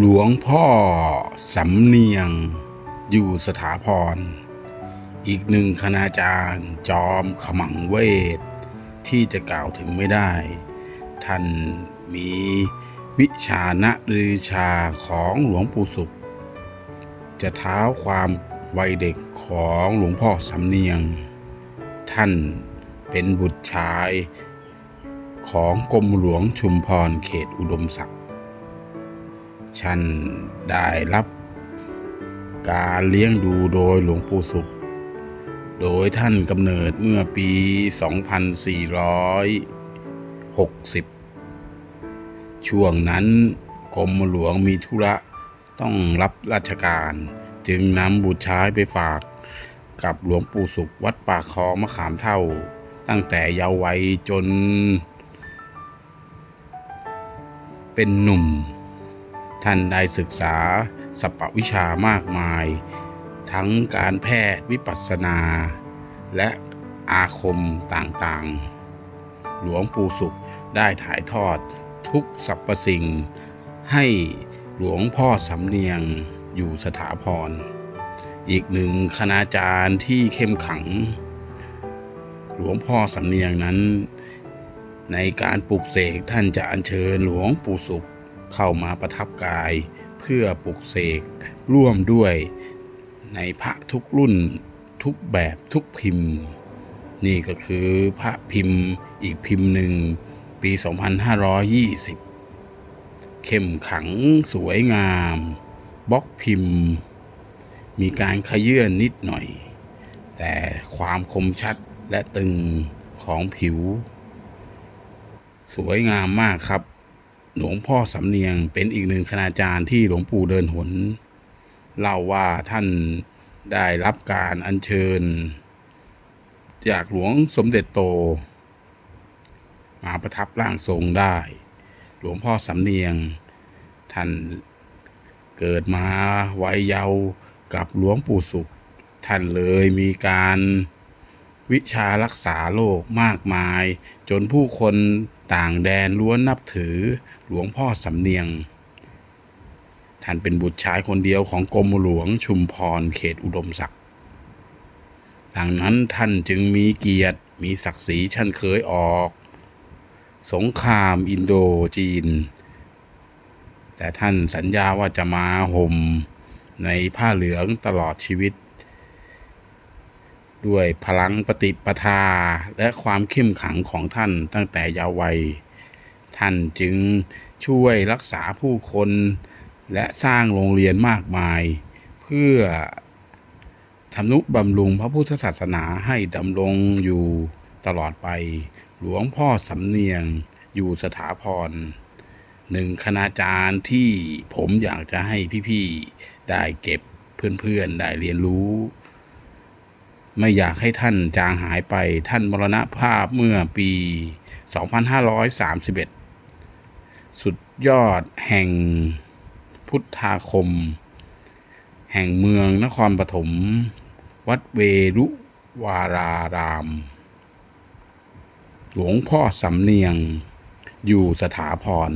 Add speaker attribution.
Speaker 1: หลวงพ่อสำเนียง อยู่สถาพร อีกหนึ่งคณาจารย์จอมขมังเวท ที่จะกล่าวถึงไม่ได้ ท่านมีวิชาณรือชาของหลวงปู่สุข จะเท้าความวัยเด็กของหลวงพ่อสำเนียง ท่านเป็นบุตรชายของกรมหลวงชุมพรเขตอุดมศักดิ์ ฉันได้รับการเลี้ยงดูโดยหลวงปู่สุข โดยท่านกำเนิดเมื่อปี 2460 ช่วงนั้นกรมหลวงมีธุระต้องรับราชการจึงนำบุตรชายไปฝากกับหลวงปู่สุขวัดป่าคลองมะขามเท่า ตั้งแต่เยาว์วัยจน เป็นหนุ่ม ท่านได้ศึกษาสัพพวิชามากมาย ทั้งการแพทย์วิปัสสนา และอาคมต่างๆ หลวงปู่สุขได้ถ่ายทอดทุกสรรพสิ่ง ให้หลวงพ่อสำเนียงอยู่สถาพร อีกหนึ่งคณาจารย์ที่เข้มขัง หลวงพ่อสำเนียงนั้น ในการปลุกเสกท่านจะอัญเชิญหลวงปู่สุข เข้ามาประทับกาย เพื่อปลุกเสกร่วมด้วยในพระทุกรุ่นทุกแบบทุกพิมพ์ นี่ก็คือพระพิมพ์อีกพิมพ์หนึ่งปี 2520 เข้มขังสวยงามบล็อกพิมพ์ มีการขยื่นนิดหน่อย แต่ความคมชัดและตึงของผิว สวยงามมากครับ หลวงพ่อสำเนียงเป็นอีกหนึ่งคณาจารย์ที่หลวงปู่เดินหนเล่าว่าท่านได้รับการอัญเชิญ จากหลวงสมเด็จโต มาประทับร่างทรงได้ หลวงพ่อสำเนียง ท่านเกิดมาวัยเยาว์กับหลวงปู่สุข ท่านเลยมีการวิชารักษาโรคมากมาย จนผู้คน ต่างแดนล้วนนับถือหลวงพ่อสำเนียง ท่านเป็นบุตรชายคนเดียวของกรมหลวงชุมพรเขตอุดมศักดิ์ดังนั้นท่านจึงมีเกียรติมีศักดิ์ศรีชั้นเคยออก สงครามอินโดจีน แต่ท่านสัญญาว่าจะมาห่มในผ้าเหลืองตลอดชีวิต ด้วยพลังปฏิปทาและความเข้มขังของท่านตั้งแต่ยาววัย ท่านจึงช่วยรักษาผู้คนและสร้างโรงเรียนมากมาย เพื่อทำนุบำรุงพระพุทธศาสนาให้ดำรงอยู่ตลอดไป หลวงพ่อสำเนียงอยู่สถาพรหนึ่งคณาจารย์ที่ผมอยากจะให้พี่ ๆ ได้เก็บเพื่อน ๆ ได้เรียนรู้ ไม่อยากให้ท่านจางหายไปท่านมรณภาพเมื่อปี 2531 สุดยอดแห่งพุทธาคม แห่งเมืองนครปฐมวัดเวรุวาราราม หลวงพ่อสำเนียงอยู่สถาพร